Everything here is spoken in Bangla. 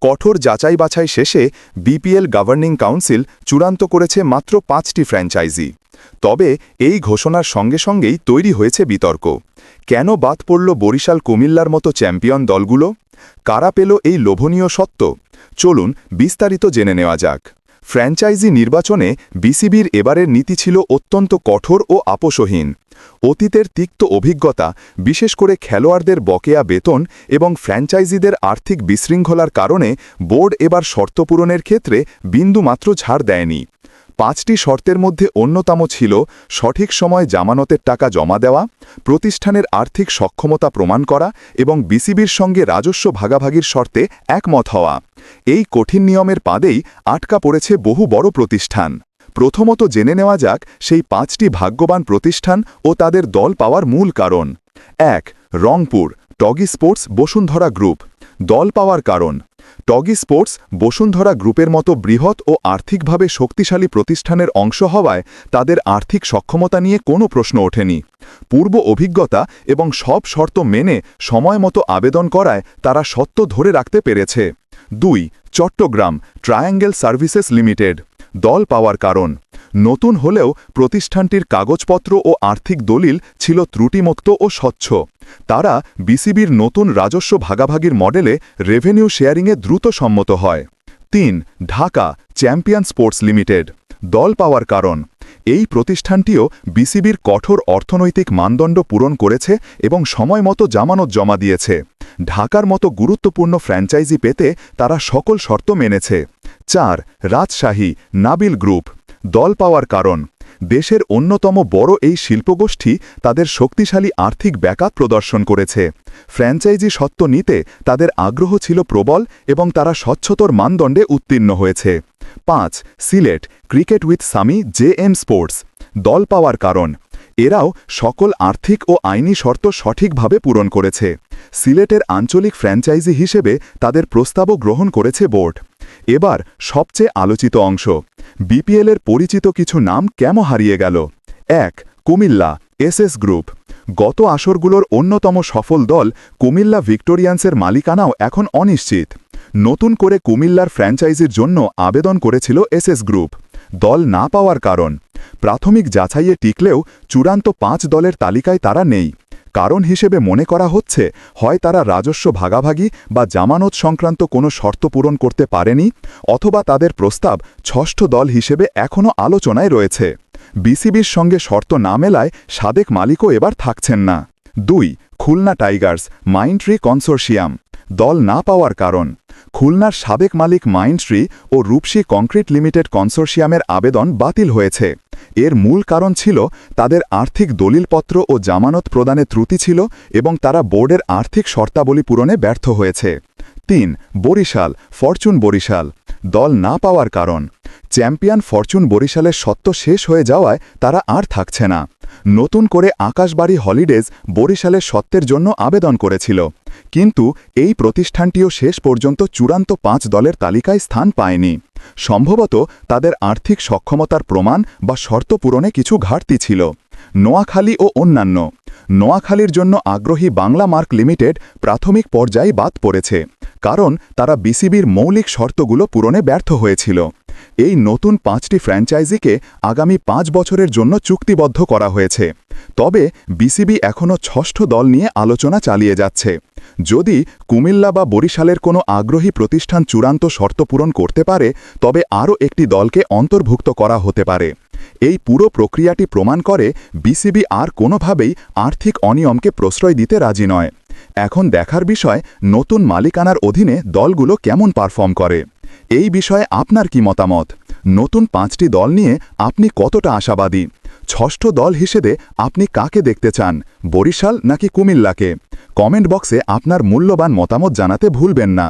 কঠোর যাচাই বাছাই শেষে বিপিএল গভর্নিং কাউন্সিল চূড়ান্ত করেছে মাত্র পাঁচটি ফ্র্যাঞ্চাইজি। তবে এই ঘোষণার সঙ্গে সঙ্গেই তৈরি হয়েছে বিতর্ক। কেন বাদ পড়ল বরিশাল কুমিল্লার মতো চ্যাম্পিয়ন দলগুলো? কারা পেল এই লোভনীয় সত্য? চলুন বিস্তারিত জেনে নেওয়া যাক। ফ্র্যাঞ্চাইজি নির্বাচনে বিসিবির এবারের নীতি ছিল অত্যন্ত কঠোর ও আপোষহীন। অতীতের তিক্ত অভিজ্ঞতা, বিশেষ করে খেলোয়াড়দের বকেয়া বেতন এবং ফ্র্যাঞ্চাইজিদের আর্থিক বিশৃঙ্খলার কারণে বোর্ড এবার শর্ত পূরণের ক্ষেত্রে বিন্দুমাত্র ছাড় দেয়নি। পাঁচটি শর্তের মধ্যে অন্যতম ছিল সঠিক সময় জামানতের টাকা জমা দেওয়া, প্রতিষ্ঠানের আর্থিক সক্ষমতা প্রমাণ করা এবং বিসিবির সঙ্গে রাজস্ব ভাগাভাগির শর্তে একমত হওয়া। এই কঠিন নিয়মের পাদেই আটকা পড়েছে বহু বড় প্রতিষ্ঠান। প্রথমত জেনে নেওয়া যাক সেই পাঁচটি ভাগ্যবান প্রতিষ্ঠান ও তাদের দল পাওয়ার মূল কারণ। এক, রংপুর, টগি স্পোর্টস বসুন্ধরা গ্রুপ। দল পাওয়ার কারণ। টগি স্পোর্টস বসুন্ধরা গ্রুপের মতো বৃহৎ ও আর্থিকভাবে শক্তিশালী প্রতিষ্ঠানের অংশ হওয়ায় তাদের আর্থিক সক্ষমতা নিয়ে কোনো প্রশ্ন ওঠেনি। পূর্ব অভিজ্ঞতা এবং সব শর্ত মেনে সময় মতো আবেদন করায় তারা সত্য ধরে রাখতে পেরেছে। দুই, চট্টগ্রাম ট্রায়াঙ্গেল সার্ভিসেস লিমিটেড। দল পাওয়ার কারণ। নতুন হলেও প্রতিষ্ঠানটির কাগজপত্র ও আর্থিক দলিল ছিল ত্রুটিমুক্ত ও স্বচ্ছ। তারা বিসিবির নতুন রাজস্ব ভাগাভাগির মডেলে রেভিনিউ শেয়ারিংয়ে দ্রুত সম্মত হয়। তিন, ঢাকা চ্যাম্পিয়ন স্পোর্টস লিমিটেড। দল পাওয়ার কারণ। এই প্রতিষ্ঠানটিও বিসিবির কঠোর অর্থনৈতিক মানদণ্ড পূরণ করেছে এবং সময় মতো জামানত জমা দিয়েছে। ঢাকার মতো গুরুত্বপূর্ণ ফ্র্যাঞ্চাইজি পেতে তারা সকল শর্ত মেনেছে। চার, রাজশাহী, নাবিল গ্রুপ। দল পাওয়ার কারণ। দেশের অন্যতম বড় এই শিল্পগোষ্ঠী তাদের শক্তিশালী আর্থিক ব্যাকাত প্রদর্শন করেছে। ফ্র্যাঞ্চাইজি সত্ত্ব নিতে তাদের আগ্রহ ছিল প্রবল এবং তারা স্বচ্ছতর মানদণ্ডে উত্তীর্ণ হয়েছে। পাঁচ, Sylhet, cricket with Sami, J M sports. দল পাওয়ার কারণ। এরাও সকল আর্থিক ও আইনি শর্ত সঠিকভাবে পূরণ করেছে। সিলেটের আঞ্চলিক ফ্র্যাঞ্চাইজি হিসেবে তাদের প্রস্তাবও গ্রহণ করেছে বোর্ড। এবার সবচেয়ে আলোচিত অংশ বিপিএলের পরিচিত কিছু নাম কেন হারিয়ে গেল? এক, কুমিল্লা এসএস গ্রুপ। গত আসরগুলোর অন্যতম সফল দল কুমিল্লা ভিক্টোরিয়ান্সের মালিকানাও এখন অনিশ্চিত। নতুন করে কুমিল্লার ফ্র্যাঞ্চাইজির জন্য আবেদন করেছিল এসএস গ্রুপ। দল না পাওয়ার কারণ, প্রাথমিক যাচাইয়ে টিকলেও চূড়ান্ত পাঁচ দলের তালিকায় তারা নেই। কারণ হিসেবে মনে করা হচ্ছে, হয় তারা রাজস্ব ভাগাভাগি বা জামানত সংক্রান্ত কোনো শর্ত পূরণ করতে পারেনি, অথবা তাদের প্রস্তাব ষষ্ঠ দল হিসেবে এখনও আলোচনায় রয়েছে। বিসিবির সঙ্গে শর্ত না মেলায় সাদেক মালিকও এবার থাকছেন না। দুই, খুলনা টাইগার্স, মাইন্ট্রি কনসোর্শিয়াম, দল না পাওয়ার কারণ। খুলনার সাবেক মালিক মাইন্ডট্রি ও রূপসী কংক্রিট লিমিটেড কনসোর্শিয়ামের আবেদন বাতিল হয়েছে। এর মূল কারণ ছিল তাদের আর্থিক দলিলপত্র ও জামানত প্রদানে ত্রুটি ছিল এবং তারা বোর্ডের আর্থিক শর্তাবলী পূরণে ব্যর্থ হয়েছে। তিন, বরিশাল, ফরচুন বরিশাল। দল না পাওয়ার কারণ। চ্যাম্পিয়ন ফরচুন বরিশালের সত্ত্ব শেষ হয়ে যাওয়ায় তারা আর থাকছে না। নতুন করে আকাশবাড়ি হলিডেজ বরিশালের সত্ত্বের জন্য আবেদন করেছিল। কিন্তু এই প্রতিষ্ঠানটিও শেষ পর্যন্ত চূড়ান্ত পাঁচ দলের তালিকায় স্থান পায়নি। সম্ভবত তাদের আর্থিক সক্ষমতার প্রমাণ বা শর্ত পূরণে কিছু ঘাটতি ছিল। নোয়াখালী ও অন্যান্য। নোয়াখালীর জন্য আগ্রহী বাংলা মার্ক লিমিটেড প্রাথমিক পর্যায়ে বাদ পড়েছে। কারণ তারা বিসিবির মৌলিক শর্তগুলো পূরণে ব্যর্থ হয়েছিল। এই নতুন পাঁচটি ফ্র্যাঞ্চাইজিকে আগামী পাঁচ বছরের জন্য চুক্তিবদ্ধ করা হয়েছে। তবে বিসিবি এখনও ষষ্ঠ দল নিয়ে আলোচনা চালিয়ে যাচ্ছে। যদি কুমিল্লা বা বরিশালের কোনো আগ্রহী প্রতিষ্ঠান চূড়ান্ত শর্ত পূরণ করতে পারে, তবে আরও একটি দলকে অন্তর্ভুক্ত করা হতে পারে। এই পুরো প্রক্রিয়াটি প্রমাণ করে বিসিবি আর কোনোভাবেই আর্থিক অনিয়মকে প্রশ্রয় দিতে রাজি নয়। এখন দেখার বিষয়, নতুন মালিকানার অধীনে দলগুলো কেমন পারফর্ম করে? এই বিষয়ে আপনার কি মতামত? নতুন পাঁচটি দল নিয়ে আপনি কতটা আশাবাদী? ষষ্ঠ দল হিসেবে আপনি কাকে দেখতে চান, বরিশাল নাকি কুমিল্লাকে? কমেন্ট বক্সে আপনার মূল্যবান মতামত জানাতে ভুলবেন না।